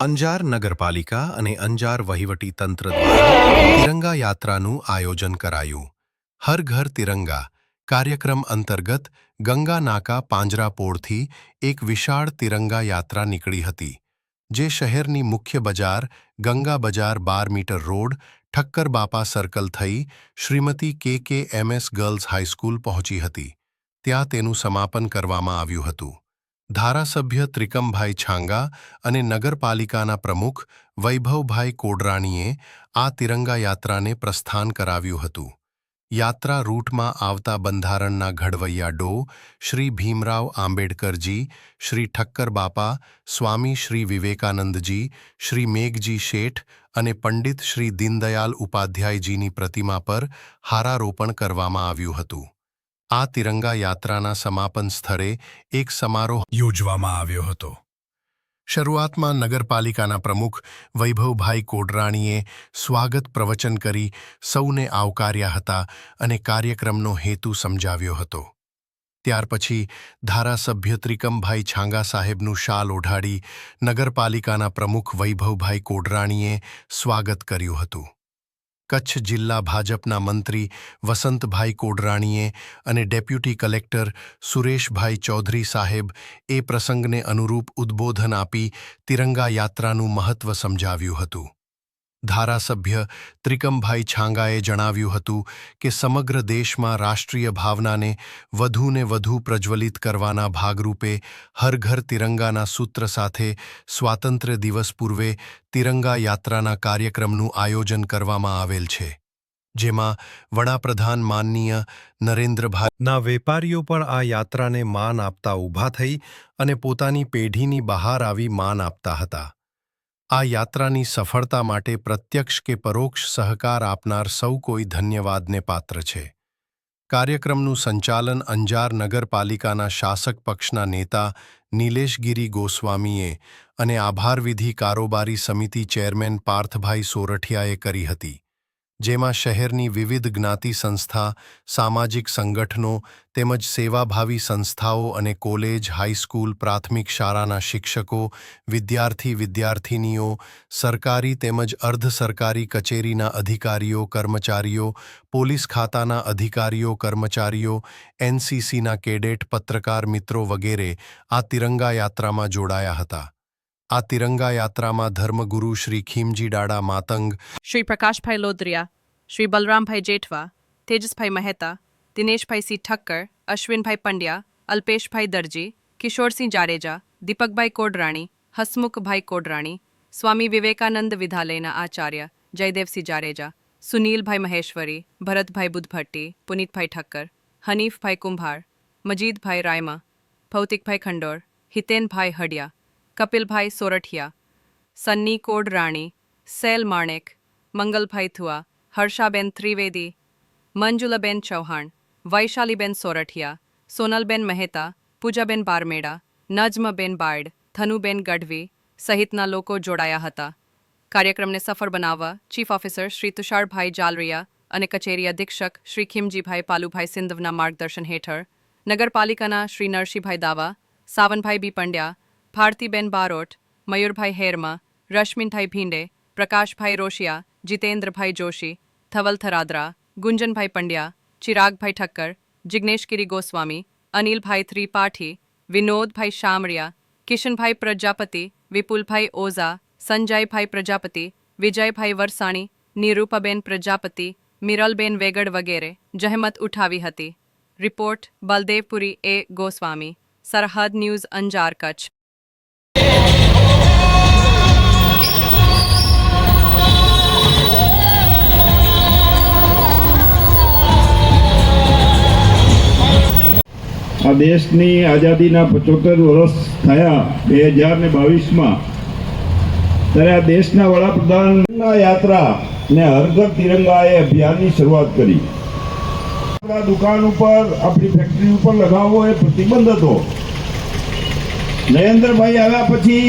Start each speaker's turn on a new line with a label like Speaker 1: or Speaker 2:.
Speaker 1: અંજાર નગરપાલિકા અને અંજાર વહીવટી તંત્ર દ્વારા તિરંગા યાત્રાનું આયોજન કરાયું. હર ઘર તિરંગા કાર્યક્રમ અંતર્ગત ગંગા નાકા પાંજરાપોળથી એક વિશાળ તિરંગા યાત્રા નીકળી હતી, જે શહેરની મુખ્ય બજાર ગંગા બજાર બાર મીટર રોડ ઠક્કર બાપા સર્કલ થઈ શ્રીમતી કે કે એમએસ ગર્લ્સ હાઈસ્કૂલ પહોંચી હતી. ત્યાં તેનું સમાપન કરવામાં આવ્યું હતું. ધારાસભ્ય ત્રિકમભાઈ છાંગા અને નગરપાલિકાના પ્રમુખ વૈભવભાઈ કોડરાણીએ આ તિરંગા યાત્રાને પ્રસ્થાન કરાવ્યું હતું. યાત્રા રૂટમાં આવતા બંધારણના ઘડવૈયા ડો, શ્રી ભીમરાવ આંબેડકરજી, શ્રી ઠક્કર બાપા, સ્વામી શ્રી વિવેકાનંદજી, શ્રી મેઘજી શેઠ અને પંડિત શ્રી દીનદયાલ ઉપાધ્યાયજીની પ્રતિમા પર હારારોપણ કરવામાં આવ્યું હતું. આ તિરંગા યાત્રાના સમાપન સ્થળે એક સમારોહ યોજવામાં આવ્યો હતો. શરૂઆતમાં નગરપાલિકાના પ્રમુખ વૈભવભાઈ કોડરાણીએ સ્વાગત પ્રવચન કરી સૌને આવકાર્યા હતા અને કાર્યક્રમનો હેતુ સમજાવ્યો હતો. ત્યાર પછી ધારાસભ્ય ત્રિકમભાઈ છાંગા સાહેબનું શાલ ઓઢાડી નગરપાલિકાના પ્રમુખ વૈભવભાઈ કોડરાણીએ સ્વાગત કર્યું હતું. કચ્છ જિલ્લા ભાજપના મંત્રી વસંતભાઈ કોડરાણીએ અને ડેપ્યુટી કલેક્ટર સુરેશભાઈ ચૌધરી સાહેબ એ પ્રસંગને અનુરૂપ ઉદ્બોધન આપી તિરંગા યાત્રાનું મહત્વ સમજાવ્યું હતું. ધારાસભ્ય ત્રિકમભાઈ છાંગાએ જણાવ્યું હતું કે સમગ્ર દેશમાં રાષ્ટ્રીય ભાવનાને વધુને વધુ પ્રજ્વલિત કરવાના ભાગરૂપે હર ઘર તિરંગાના સૂત્ર સાથે સ્વાતંત્ર્ય દિવસ પૂર્વે તિરંગા યાત્રાના કાર્યક્રમનું આયોજન કરવામાં આવેલ છે, જેમાં વડાપ્રધાન માનનીય નરેન્દ્રભાઈના વેપારીઓ પણ આ યાત્રાને માન આપતા ઊભા થઈ અને પોતાની પેઢીની બહાર આવી માન આપતા હતા. આ યાત્રાની સફળતા માટે પ્રત્યક્ષ કે પરોક્ષ સહકાર આપનાર સૌ કોઈ ધન્યવાદને પાત્ર છે. કાર્યક્રમનું સંચાલન અંજાર નગરપાલિકાના શાસક પક્ષના નેતા નિલેશગીરી ગોસ્વામીએ અને આભારવિધિ કારોબારી સમિતિ ચેરમેન પાર્થભાઈ સોરઠિયાએ કરી હતી. જેમાં શહેરની વિવિધ જ્ઞાતિ સંસ્થા, સામાજિક સંગઠનો તેમજ સેવાભાવી સંસ્થાઓ અને કોલેજ, હાઈસ્કૂલ, પ્રાથમિક શાળાના શિક્ષકો, વિદ્યાર્થી વિદ્યાર્થિનીઓ, સરકારી તેમજ અર્ધ સરકારી કચેરીના અધિકારીઓ, કર્મચારીઓ, પોલીસ ખાતાના અધિકારીઓ, કર્મચારીઓ, એનસીસીના કેડેટ પત્રકાર મિત્રો વગેરે આ તિરંગા યાત્રામાં જોડાયા હતા. આ તિરંગા યાત્રામાં ધર્મગુરુ શ્રી ખીમજી ડાડા માતંગ,
Speaker 2: શ્રી પ્રકાશભાઈ લોદરિયા, શ્રી બલરામભાઈ જેઠવા, તેજસભાઈ મહેતા, દિનેશભાઈ સી ઠક્કર, અશ્વિનભાઈ પંડ્યા, અલ્પેશભાઈ દરજી, કિશોરસિંહ જાડેજા, દીપકભાઈ કોડરાણી, હસમુખભાઈ કોડરાણી, સ્વામી વિવેકાનંદ વિદ્યાલયના આચાર્ય જયદેવસિંહ જાડેજા, સુનીલભાઈ મહેશ્વરી, ભરતભાઈ બુદ્ધભટ્ટી, પુનિતભાઈ ઠક્કર, હનીફભાઈ કુંભાર, મજીદભાઈ રાયમા, ભૌતિકભાઈ ખંડોર, હિતેનભાઈ હડિયા કપિલભાઈ સોરઠિયા, સન્ની કોડરાણી, સેલ માણેક, મંગલભાઈ થુઆ, હર્ષાબેન ત્રિવેદી, મંજુલાબેન ચૌહાણ, વૈશાલીબેન સોરઠિયા, સોનલબેન મહેતા, પૂજાબેન બારમેડા, નજમબેન બાયડ, ધનુબેન ગઢવી સહિતના લોકો જોડાયા હતા. કાર્યક્રમને સફળ બનાવવા ચીફ ઓફિસર શ્રી તુષારભાઈ જાલરિયા અને કચેરી અધિક્ષક શ્રી ખીમજીભાઈ પાલુભાઈ સિંધવના માર્ગદર્શન હેઠળ નગરપાલિકાના શ્રી નરસિંહભાઈ દાવા, સાવનભાઈ બી પંડ્યા ભારતીબેન બારોટ મયુરભાઈ હેરમા રશ્મિનભાઈ ભીંડે પ્રકાશભાઈ રોશિયા જીતેન્દ્રભાઈ જોશી થવલ થરાદરા ગુંજનભાઈ પંડ્યા ચિરાગભાઈ ઠક્કર જિજ્ઞેશગીરી ગોસ્વામી અનિલભાઈ ત્રિપાઠી વિનોદભાઈ શામળિયા કિશનભાઈ પ્રજાપતિ વિપુલભાઈ ઓઝા સંજયભાઈ પ્રજાપતિ વિજયભાઈ વરસાણી નિરૂપાબેન પ્રજાપતિ મિરલબેન વેગડ વગેરે જહેમત ઉઠાવી હતી રિપોર્ટ બલદેવપુરી એ ગોસ્વામી સરહદ ન્યૂઝ અંજાર કચ્છ
Speaker 3: આ દેશની આઝાદીના પચોતેર વર્ષ થયા બે હજાર ને બાવીસમાં. ત્યારે આ દેશના વડાપ્રધાનના યાત્રા ને હરઘર તિરંગાએ અભિયાનની શરૂઆત કરી. આપણા દુકાન ઉપર, આપણી ફેક્ટરી ઉપર લગાવવો એ પ્રતિબંધ હતો. નરેન્દ્રભાઈ આવ્યા પછી